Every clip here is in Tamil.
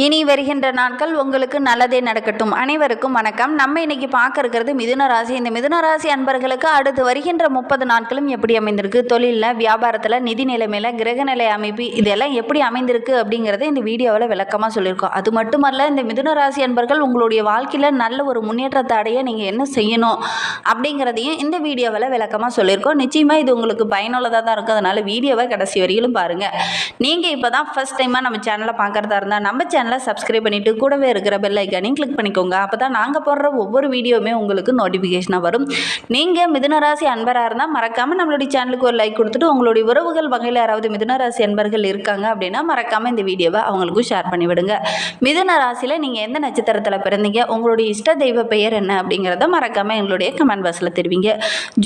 இனி வருகின்ற நாட்கள் உங்களுக்கு நல்லதே நடக்கட்டும். அனைவருக்கும் வணக்கம். நம்ம இன்னைக்கு பார்க்க இருக்கிறது மிதுன ராசி. இந்த மிதுன ராசி அன்பர்களுக்கு அடுத்து வருகின்ற முப்பது நாட்களும் எப்படி அமைந்திருக்கு? தொழிலில் வியாபாரத்தில் நிதி நிலைமையில் கிரகநிலை அமைப்பு இதெல்லாம் எப்படி அமைந்திருக்கு அப்படிங்கிறத இந்த வீடியோவில் விளக்கமாக சொல்லியிருக்கோம். அது மட்டுமல்ல இந்த மிதுன ராசி அன்பர்கள் உங்களுடைய வாழ்க்கையில் நல்ல ஒரு முன்னேற்றத்தை அடைய நீங்கள் என்ன செய்யணும் அப்படிங்கிறதையும் இந்த வீடியோவில் விளக்கமாக சொல்லியிருக்கோம். நிச்சயமாக இது உங்களுக்கு பயனுள்ளதாக தான் இருக்கும். அதனால் வீடியோவை கடைசி வரையிலும் பாருங்கள் நீங்கள் இப்போ தான் ஃபஸ்ட் டைமாக நம்ம சேனலை பார்க்குறதா இருந்தால் நம்ம சேனல் சப்ஸ்கிரைப் பண்ணிவிட்டு கூடவே இருக்கிற பெல் ஐக்கானையும் கிளிக் பண்ணிக்கோங்க. அப்போ தான் நாங்கள் போடுற ஒவ்வொரு வீடியோவுமே உங்களுக்கு நோட்டிஃபிகேஷனாக வரும். நீங்கள் மிதுனராசி அன்பராக இருந்தால் மறக்காமல் நம்மளுடைய சேனலுக்கு ஒரு லைக் கொடுத்துட்டு உங்களுடைய உறவுகள் வகையில் யாராவது மிதுனராசி அன்பர்கள் இருக்காங்க அப்படின்னா மறக்காமல் இந்த வீடியோவை அவங்களுக்கும் ஷேர் பண்ணி விடுங்க மிதுன ராசியில் நீங்கள் எந்த நட்சத்திரத்தில் பிறந்தீங்க? உங்களுடைய இஷ்ட தெய்வ பெயர் என்ன அப்படிங்கிறத மறக்காமல் எங்களுடைய கமெண்ட் பாக்ஸில் தெரிவிங்க.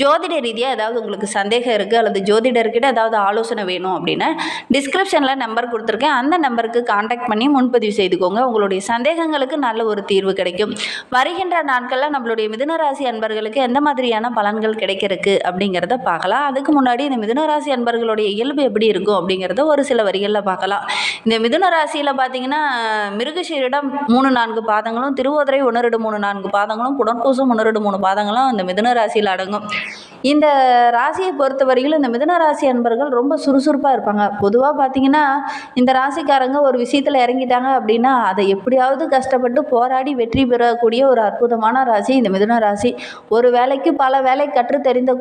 ஜோதிட ரீதியாக ஏதாவது உங்களுக்கு சந்தேகம் இருக்குது அல்லது ஜோதிடர்கிட்ட ஏதாவது ஆலோசனை வேணும் அப்படின்னா டிஸ்கிரிப்ஷனில் நம்பர் கொடுத்துருக்கேன். அந்த நம்பருக்கு காண்டாக்ட் பண்ணி முன்பதிவு செய்துக்கோங்க. உங்களுடைய சந்தேகங்களுக்கு நல்ல ஒரு தீர்வு கிடைக்கும். வருகின்ற நாட்களில் நம்மளுடைய மிதுனராசி அன்பர்களுக்கு எந்த மாதிரியான பலன்கள் கிடைக்கிறதுக்கு அப்படிங்கிறத பார்க்கலாம். அதுக்கு முன்னாடி இந்த மிதுனராசி அன்பர்களுடைய இயல்பு எப்படி இருக்கும் அப்படிங்கிறத ஒரு சில வரிகளில் பார்க்கலாம். இந்த மிதுன ராசியில் பார்த்தீங்கன்னா மிருகசீரிடம் மூணு நான்கு பாதங்களும் திருவோதரை ஒன்று மூணு நான்கு பாதங்களும் புனர்பூசம் ஒன்று மூணு பாதங்களும் இந்த மிதுன ராசியில் அடங்கும். இந்த ராசியை பொறுத்தவரையிலும் இந்த மிதுன ராசி அன்பர்கள் ரொம்ப சுறுசுறுப்பாக இருப்பாங்க. பொதுவாக பார்த்தீங்கன்னா இந்த ராசிக்காரங்க ஒரு விஷயத்தில் இறங்கிட்டாங்க அப்படின்னா அதை எப்படியாவது கஷ்டப்பட்டு போராடி வெற்றி பெறக்கூடிய ஒரு அற்புதமான ராசி இந்த மிதுன ராசி. ஒரு வேலைக்கு பல வேலை கற்று தெரிந்த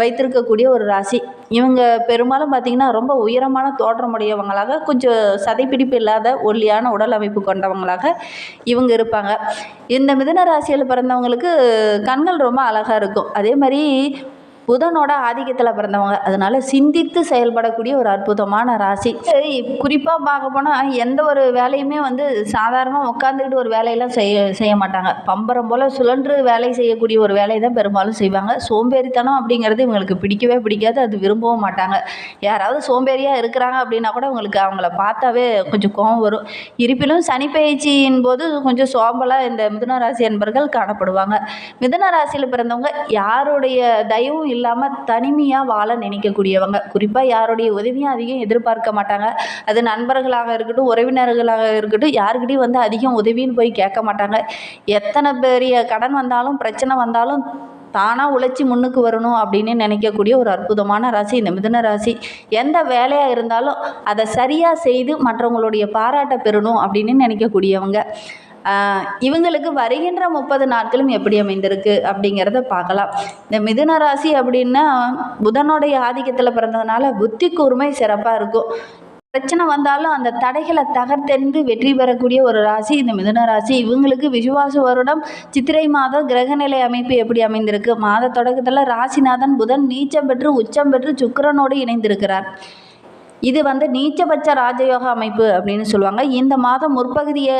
வைத்திருக்கக்கூடிய ஒரு ராசி. இவங்க பெரும்பாலும் பார்த்தீங்கன்னா ரொம்ப உயரமான தோற்றமுடையவங்களாக கொஞ்சம் சதைப்பிடிப்பு இல்லாத ஒல்லியான உடல் அமைப்பு கொண்டவங்களாக இவங்க இருப்பாங்க. இந்த மிதுன ராசியில் பிறந்தவங்களுக்கு கண்கள் ரொம்ப அழகாக இருக்கும். அதே மாதிரி புதனோட ஆதிக்கத்தில் பிறந்தவங்க. அதனால சிந்தித்து செயல்படக்கூடிய ஒரு அற்புதமான ராசி. குறிப்பாக பார்க்க போனால் எந்த ஒரு வேலையுமே வந்து சாதாரணமாக உட்காந்துக்கிட்டு ஒரு வேலையெல்லாம் செய்ய செய்ய மாட்டாங்க. பம்பரம் போல் சுழன்று வேலை செய்யக்கூடிய ஒரு வேலையை தான் பெரும்பாலும் செய்வாங்க. சோம்பேறித்தனம் அப்படிங்கிறது இவங்களுக்கு பிடிக்கவே பிடிக்காது. அது விரும்பவும் மாட்டாங்க. யாராவது சோம்பேறியாக இருக்கிறாங்க அப்படின்னா கூட உங்களுக்கு அவங்கள பார்த்தாவே கொஞ்சம் கோவம் வரும். இருப்பினும் சனி பயிற்சியின் போது கொஞ்சம் சோம்பலாக இந்த மிதுன ராசி என்பர்கள் காணப்படுவாங்க. மிதுன ராசியில் பிறந்தவங்க யாருடைய தயவும் இல்லாமல் தனிமையாக வாழ நினைக்கக்கூடியவங்க. குறிப்பாக யாருடைய உதவியும் அதிகம் எதிர்பார்க்க மாட்டாங்க. அது நண்பர்களாக இருக்கட்டும் உறவினர்களாக இருக்கட்டும் யாருக்கிட்டையும் வந்து அதிகம் உதவின்னு போய் கேட்க மாட்டாங்க. எத்தனை பெரிய கடன் வந்தாலும் பிரச்சனை வந்தாலும் தானாக உழைச்சி முன்னுக்கு வரணும் அப்படின்னு நினைக்கக்கூடிய ஒரு அற்புதமான ராசி இந்த மிதுன ராசி. எந்த வேலையாக இருந்தாலும் அதை சரியாக செய்து மற்றவங்களுடைய பாராட்டை பெறணும் அப்படின்னு நினைக்கக்கூடியவங்க. இவங்களுக்கு வருகின்ற முப்பது நாட்களும் எப்படி அமைந்திருக்கு அப்படிங்கிறத பார்க்கலாம். இந்த மிதுன ராசி அப்படின்னா புதனுடைய ஆதிக்கத்தில் பிறந்ததுனால புத்தி கூர்மை சிறப்பாக இருக்கும். பிரச்சனை வந்தாலும் அந்த தடைகளை தகர்த்தெறிந்து வெற்றி பெறக்கூடிய ஒரு ராசி இந்த மிதுன ராசி. இவங்களுக்கு விசுவாச வருடம் சித்திரை மாதம் கிரகநிலை அமைப்பு எப்படி அமைந்திருக்கு? மாத தொடக்கத்தில் ராசிநாதன் புதன் நீச்சம் பெற்று உச்சம் பெற்று சுக்கிரனோடு இணைந்திருக்கிறார். இது வந்து நீச்சபட்ச ராஜயோக அமைப்பு அப்படின்னு சொல்லுவாங்க. இந்த மாதம் முற்பகுதியை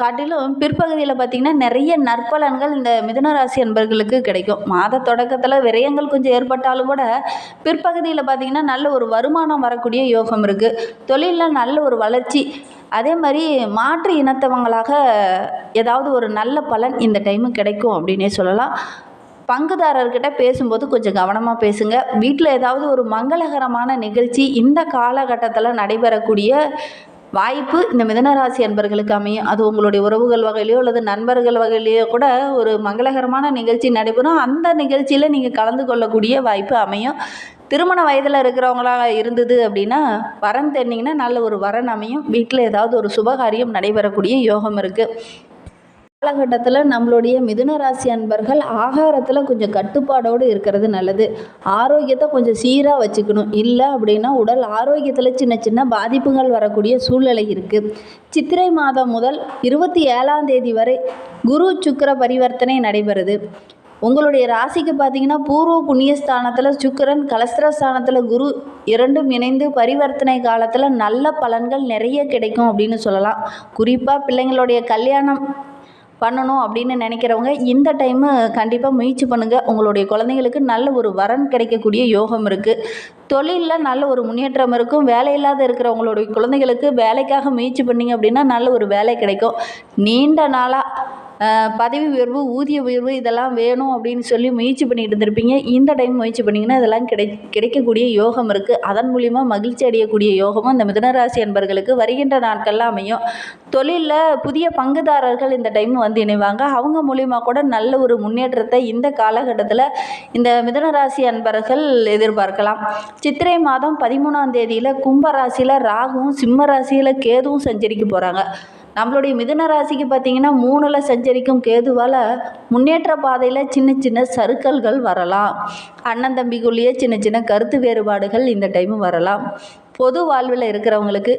காட்டிலும் பிற்பகுதியில் பார்த்திங்கன்னா நிறைய நற்பலன்கள் இந்த மிதுன ராசி அன்பர்களுக்கு கிடைக்கும். மாத தொடக்கத்தில் விரயங்கள் கொஞ்சம் ஏற்பட்டாலும் கூட பிற்பகுதியில் பார்த்திங்கன்னா நல்ல ஒரு வருமானம் வரக்கூடிய யோகம் இருக்குது தொழிலில் நல்ல ஒரு வளர்ச்சி. அதே மாதிரி மாற்று இனத்தவங்களாக ஏதாவது ஒரு நல்ல பலன் இந்த டைமு கிடைக்கும் அப்படின்னே சொல்லலாம். பங்குதாரர்கிட்ட பேசும்போது கொஞ்சம் கவனமாக பேசுங்க. வீட்டில் ஏதாவது ஒரு மங்களகரமான நிகழ்ச்சி இந்த காலகட்டத்தில் நடைபெறக்கூடிய வாய்ப்பு இந்த மிதனராசி அன்பர்களுக்கு அமையும். அது உங்களுடைய உறவுகள் வகையிலையோ அல்லது நண்பர்கள் வகையிலையோ கூட ஒரு மங்களகரமான நிகழ்ச்சி நடைபெறும். அந்த நிகழ்ச்சியில் நீங்கள் கலந்து கொள்ளக்கூடிய வாய்ப்பு அமையும். திருமண வயதில் இருக்கிறவங்களாக இருந்தது அப்படின்னா வரன் தெரிஞ்சிங்கன்னா நல்ல ஒரு வரன் அமையும். வீட்டில் ஏதாவது ஒரு சுபகாரியம் நடைபெறக்கூடிய யோகம் இருக்குது காலகட்டத்தில் நம்மளுடைய மிதுன ராசி அன்பர்கள் ஆகாரத்தில் கொஞ்சம் கட்டுப்பாடோடு இருக்கிறது நல்லது. ஆரோக்கியத்தை கொஞ்சம் சீராக வச்சுக்கணும். இல்லை அப்படின்னா உடல் ஆரோக்கியத்தில் சின்ன சின்ன பாதிப்புகள் வரக்கூடிய சூழ்நிலை இருக்குது சித்திரை மாதம் முதல் இருபத்தி ஏழாம் தேதி வரை குரு சுக்கர பரிவர்த்தனை நடைபெறுது. உங்களுடைய ராசிக்கு பார்த்தீங்கன்னா பூர்வ புண்ணியஸ்தானத்தில் சுக்கிரன் கலஸ்திரஸ்தானத்தில் குரு இரண்டும் இணைந்து பரிவர்த்தனை காலத்தில் நல்ல பலன்கள் நிறைய கிடைக்கும் அப்படின்னு சொல்லலாம். குறிப்பாக பிள்ளைங்களுடைய கல்யாணம் பண்ணணும் அப்படின்னு நினைக்கிறவங்க இந்த டைமு கண்டிப்பாக முயற்சி பண்ணுங்கள் உங்களுடைய குழந்தைங்களுக்கு நல்ல ஒரு வரன் கிடைக்கக்கூடிய யோகம் இருக்குது தொழிலில் நல்ல ஒரு முன்னேற்றம் இருக்கும். வேலை இல்லாத இருக்கிறவங்களுடைய குழந்தைகளுக்கு வேலைக்காக முயற்சி பண்ணீங்க அப்படின்னா நல்ல ஒரு வேலை கிடைக்கும். நீண்ட நாளாக பதவி உயர்வு ஊதிய உயர்வு இதெல்லாம் வேணும் அப்படின்னு சொல்லி முயற்சி பண்ணிட்டு இருந்திருப்பீங்க. இந்த டைம் முயற்சி பண்ணிங்கன்னா இதெல்லாம் கிடை கிடைக்கக்கூடிய யோகம் இருக்குது அதன் மூலிமா மகிழ்ச்சி அடையக்கூடிய யோகமும் இந்த மிதனராசி என்பர்களுக்கு வருகின்ற நாட்களில் அமையும். தொழிலில் புதிய பங்குதாரர்கள் இந்த டைம் வந்து இணைவாங்க. அவங்க மூலிமா கூட நல்ல ஒரு முன்னேற்றத்தை இந்த காலகட்டத்தில் இந்த மிதனராசி அன்பர்கள் எதிர்பார்க்கலாம். சித்திரை மாதம் பதிமூணாம் தேதியில் கும்பராசியில் ராகுவும் சிம்ம ராசியில் கேதுவும் சஞ்சரிக்க போகிறாங்க நம்மளுடைய மிதுன ராசிக்கு பார்த்தீங்கன்னா மூணில் சஞ்சரிக்கும் கேதுவால் முன்னேற்ற பாதையில் சின்ன சின்ன சறுக்கல்கள் வரலாம். அண்ணன் தம்பிக்குள்ளேயே சின்ன சின்ன கருத்து வேறுபாடுகள் இந்த டைம் வரலாம். பொது வாழ்வில் இருக்கிறவங்களுக்கு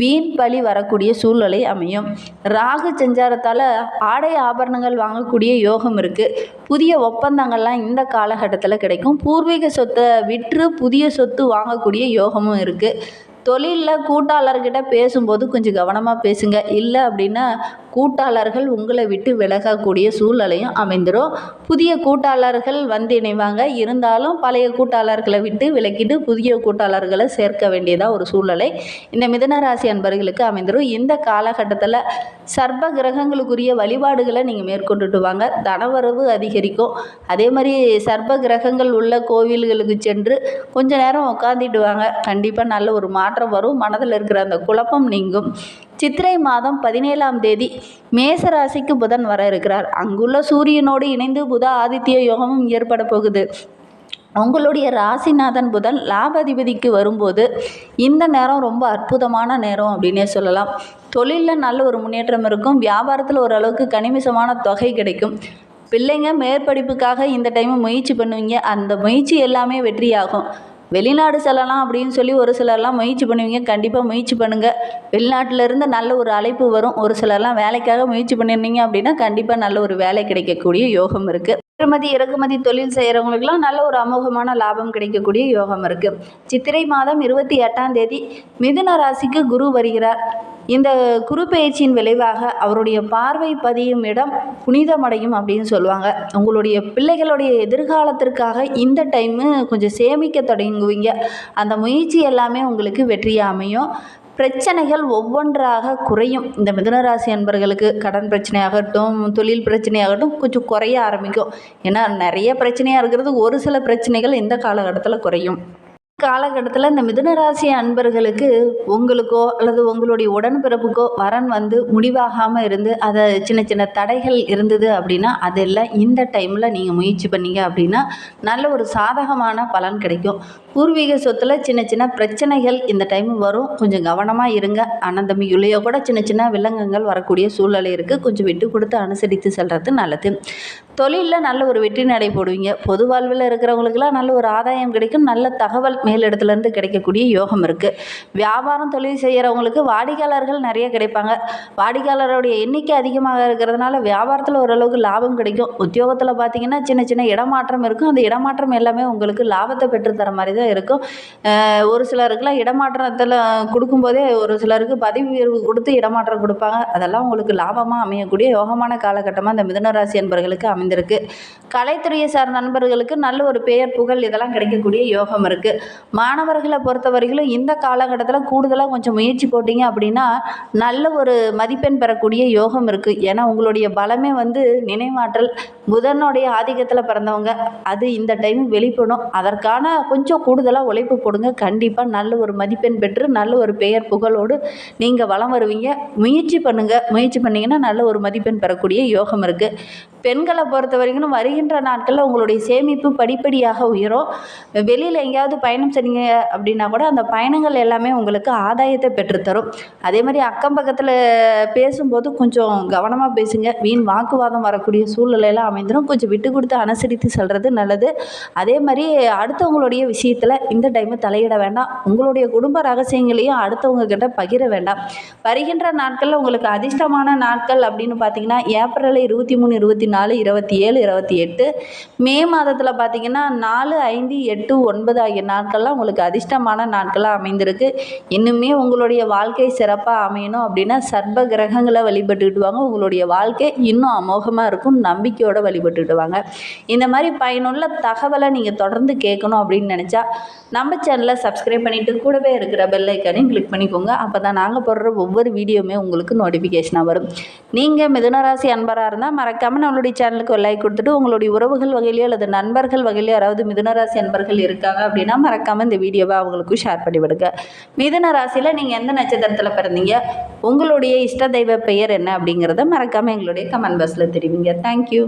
வீண் பழி வரக்கூடிய சூழ்நிலை அமையும். ராகு சஞ்சாரத்தால் ஆடை ஆபரணங்கள் வாங்கக்கூடிய யோகம் இருக்குது புதிய ஒப்பந்தங்கள்லாம் இந்த காலகட்டத்தில் கிடைக்கும். பூர்வீக சொத்தை விற்று புதிய சொத்து வாங்கக்கூடிய யோகமும் இருக்குது தொழிலில் கூட்டாளர்கிட்ட பேசும்போது கொஞ்சம் கவனமாக பேசுங்க. இல்லை அப்படின்னா கூட்டாளர்கள் உங்களை விட்டு விலகக்கூடிய சூழ்நிலையும் அமைந்துடும் புதிய கூட்டாளர்கள் வந்து இணைவாங்க. இருந்தாலும் பழைய கூட்டாளர்களை விட்டு விலக்கிட்டு புதிய கூட்டாளர்களை சேர்க்க வேண்டியதாக ஒரு சூழ்நிலை. இந்த மிதனராசி அன்பர்களுக்கு அமைந்துடும் இந்த காலகட்டத்தில் சர்ப கிரகங்களுக்குரிய வழிபாடுகளை நீங்கள் மேற்கொண்டுட்டு வாங்க. தனவரவு அதிகரிக்கும். அதே மாதிரி சர்ப கிரகங்கள் உள்ள கோவில்களுக்கு சென்று கொஞ்ச நேரம் உட்காந்துட்டு வாங்க. கண்டிப்பாக நல்ல ஒரு மாற்றம் வரும். மனதில் இருக்கிற அந்த குழப்பம் நீங்கும். சித்திரை மாதம் பதினேழாம் தேதி மேச ராசிக்கு புதன் வர இருக்கிறார். அங்குள்ள சூரியனோடு இணைந்து புத ஆதித்ய யோகமும் ஏற்பட போகுது. உங்களுடைய ராசிநாதன் புதன் லாபாதிபதிக்கு வரும்போது இந்த நேரம் ரொம்ப அற்புதமான நேரம் அப்படின்னே சொல்லலாம். தொழிலில் நல்ல ஒரு முன்னேற்றம் இருக்கும். வியாபாரத்தில் ஓரளவுக்கு கனிமிசமான தொகை கிடைக்கும். பிள்ளைங்க மேற்படிப்புக்காக இந்த டைம் முயற்சி பண்ணுவீங்க. அந்த முயற்சி எல்லாமே வெற்றியாகும். வெளிநாடு செல்லலாம் அப்படின்னு சொல்லி ஒரு சிலர்லாம் முயற்சி பண்ணுவீங்க. கண்டிப்பாக முயற்சி பண்ணுங்கள் வெளிநாட்டிலேருந்து நல்ல ஒரு அழைப்பு வரும். ஒரு சிலர்லாம் வேலைக்காக முயற்சி பண்ணியிருந்தீங்க அப்படின்னா கண்டிப்பாக நல்ல ஒரு வேலை கிடைக்கக்கூடிய யோகம் இருக்குது ஏற்றுமதி இறக்குமதி தொழில் செய்கிறவங்களுக்குலாம் நல்ல ஒரு அமோகமான லாபம் கிடைக்கக்கூடிய யோகம் இருக்குது சித்திரை மாதம் இருபத்தி எட்டாம் தேதி மிதுன ராசிக்கு குரு வருகிறார். இந்த குரு பயிற்சியின் விளைவாக அவருடைய பார்வை பதியும் இடம் புனிதமடையும் அப்படின்னு சொல்லுவாங்க. உங்களுடைய பிள்ளைகளுடைய எதிர்காலத்திற்காக இந்த டைமு கொஞ்சம் சேமிக்க தொடங்குவீங்க. அந்த முயற்சி எல்லாமே உங்களுக்கு வெற்றியாக அமையும். பிரச்சனைகள் ஒவ்வொன்றாக குறையும். இந்த மிதனராசி அன்பர்களுக்கு கடன் பிரச்சனையாகட்டும் தொழில் பிரச்சனையாகட்டும் கொஞ்சம் குறைய ஆரம்பிக்கும். ஏன்னா நிறைய பிரச்சனையாக இருக்கிறது ஒரு சில பிரச்சனைகள் இந்த காலகட்டத்தில் குறையும். காலகட்டத்தில் இந்த மிதுனராசி அன்பர்களுக்கு உங்களுக்கோ அல்லது உங்களுடைய உடன்பிறப்புக்கோ வரன் வந்து முடிவாகாமல் இருந்து அதை சின்ன சின்ன தடைகள் இருந்தது அப்படின்னா அதெல்லாம் இந்த டைமில் நீங்கள் முயற்சி பண்ணீங்க அப்படின்னா நல்ல ஒரு சாதகமான பலன் கிடைக்கும். பூர்வீக சொத்தில் சின்ன சின்ன பிரச்சனைகள் இந்த டைம் வரும். கொஞ்சம் கவனமாக இருங்க. அண்ணன் கூட சின்ன சின்ன விலங்கங்கள் வரக்கூடிய சூழ்நிலை இருக்குது கொஞ்சம் விட்டு கொடுத்து அனுசரித்து செல்கிறது நல்லது. தொழிலில் நல்ல ஒரு வெற்றி நடை போடுவீங்க. பொது வாழ்வில் இருக்கிறவங்களுக்கெல்லாம் நல்ல ஒரு ஆதாயம் கிடைக்கும். நல்ல தகவல் மேலிடத்துலேருந்து கிடைக்கக்கூடிய யோகம் இருக்குது வியாபாரம் தொழில் செய்கிறவங்களுக்கு வாடிக்கையாளர்கள் நிறைய கிடைப்பாங்க. வாடிக்கையாளருடைய எண்ணிக்கை அதிகமாக இருக்கிறதுனால வியாபாரத்தில் ஓரளவுக்கு லாபம் கிடைக்கும். உத்தியோகத்தில் பார்த்தீங்கன்னா சின்ன சின்ன இடமாற்றம் இருக்கும். அந்த இடமாற்றம் எல்லாமே உங்களுக்கு லாபத்தை பெற்றுத்தர மாதிரி தான் இருக்கும். ஒரு சிலருக்குலாம் இடமாற்றத்தில் கொடுக்கும்போதே ஒரு சிலருக்கு பதவி உயர்வு கொடுத்து இடமாற்றம் கொடுப்பாங்க. அதெல்லாம் உங்களுக்கு லாபமாக அமையக்கூடிய யோகமான காலகட்டமாக இந்த மிதுனராசி என்பர்களுக்கு அமைந்திருக்கு கலைத்துறையை சார்ந்த நண்பர்களுக்கு நல்ல ஒரு பெயர் புகழ் இதெல்லாம் கிடைக்கக்கூடிய யோகம் இருக்குது மாணவர்களை பொறுத்த வரைக்கும் இந்த காலகட்டத்தில் கூடுதலாக கொஞ்சம் முயற்சி போட்டிங்க அப்படின்னா நல்ல ஒரு மதிப்பெண் பெறக்கூடிய யோகம் இருக்குது ஏன்னா உங்களுடைய பலமே வந்து நினைவாற்றல் புதனுடைய ஆதிக்கத்தில் பிறந்தவங்க. அது இந்த டைம் வெளிப்படும். அதற்கான கொஞ்சம் கூடுதலாக உழைப்பு போடுங்க. கண்டிப்பாக நல்ல ஒரு மதிப்பெண் பெற்று நல்ல ஒரு பெயர் புகழோடு நீங்கள் வளம் வருவீங்க. முயற்சி பண்ணுங்கள் முயற்சி பண்ணிங்கன்னா நல்ல ஒரு மதிப்பெண் பெறக்கூடிய யோகம் இருக்குது பெண்களை பொறுத்த பொறுத்த வரைக்கும் வருகின்ற நாட்களில் உங்களுடைய சேமிப்பு படிப்படியாக உயரும். வெளியில் எங்கேயாவது பயணம் செஞ்சீங்க அப்படின்னா கூட அந்த பயணங்கள் எல்லாமே உங்களுக்கு ஆதாயத்தை பெற்றுத்தரும். அதே மாதிரி அக்கம் பக்கத்தில் பேசும்போது கொஞ்சம் கவனமாக பேசுங்க. வீண் வாக்குவாதம் வரக்கூடிய சூழ்நிலையெல்லாம் அமைந்துடும் கொஞ்சம் விட்டு கொடுத்து அனுசரித்து செல்வது நல்லது. அதே மாதிரி அடுத்தவங்களுடைய விஷயத்தில் இந்த டைமு தலையிட வேண்டாம். உங்களுடைய குடும்ப ரகசியங்களையும் அடுத்தவங்க கிட்ட பகிர வேண்டாம். வருகின்ற நாட்களில் உங்களுக்கு அதிர்ஷ்டமான நாட்கள் அப்படின்னு பார்த்தீங்கன்னா ஏப்ரல் இருபத்தி மூணு இருபத்தி நாலு இருபத்தி ஏழு இருபத்தி எட்டு. மே மாதத்தில் பார்த்தீங்கன்னா நாலு ஐந்து எட்டு ஒன்பது ஆகிய நாட்கள்லாம் உங்களுக்கு அதிர்ஷ்டமான நாட்களாக அமைந்திருக்கு. இன்னுமே உங்களுடைய வாழ்க்கை சிறப்பாக அமையணும் அப்படின்னா சர்ப கிரகங்களை வழிபட்டுக்கிட்டு வாங்க உங்களுடைய வாழ்க்கை இன்னும் அமோகமாக இருக்கும். நம்பிக்கையோடு வழிபட்டுக்கிட்டு வாங்க இந்த மாதிரி பயனுள்ள தகவலை நீங்கள் தொடர்ந்து கேட்கணும் அப்படின்னு நினச்சா நம்ம சேனலை சப்ஸ்கிரைப் பண்ணிவிட்டு கூடவே இருக்கிற பெல் ஐக்கானையும் கிளிக் பண்ணிக்கோங்க. அப்போ தான் நாங்கள் போடுற ஒவ்வொரு வீடியோவுமே உங்களுக்கு நோட்டிஃபிகேஷனாக வரும். நீங்கள் மிதுனராசி அன்பராக இருந்தால் மறக்காமல் நம்மளுடைய சேனலுக்கு ஒரு லைக் கொடுத்துட்டு உங்களுடைய உறவுகள் வகையிலையோ அல்லது நண்பர்கள் வகையிலையோ யாராவது மிதுனராசி நண்பர்கள் இருக்காங்க அப்படின்னா மறக்காமல் இந்த வீடியோவை அவங்களுக்கும் ஷேர் பண்ணிவிடுங்க மிதுன ராசியில் நீங்கள் எந்த நட்சத்திரத்தில் பிறந்தீங்க? உங்களுடைய இஷ்ட தெய்வ பெயர் என்ன அப்படிங்கிறத மறக்காமல் எங்களுடைய கமெண்ட் பாக்ஸில் தெரிவிங்க. தேங்க்யூ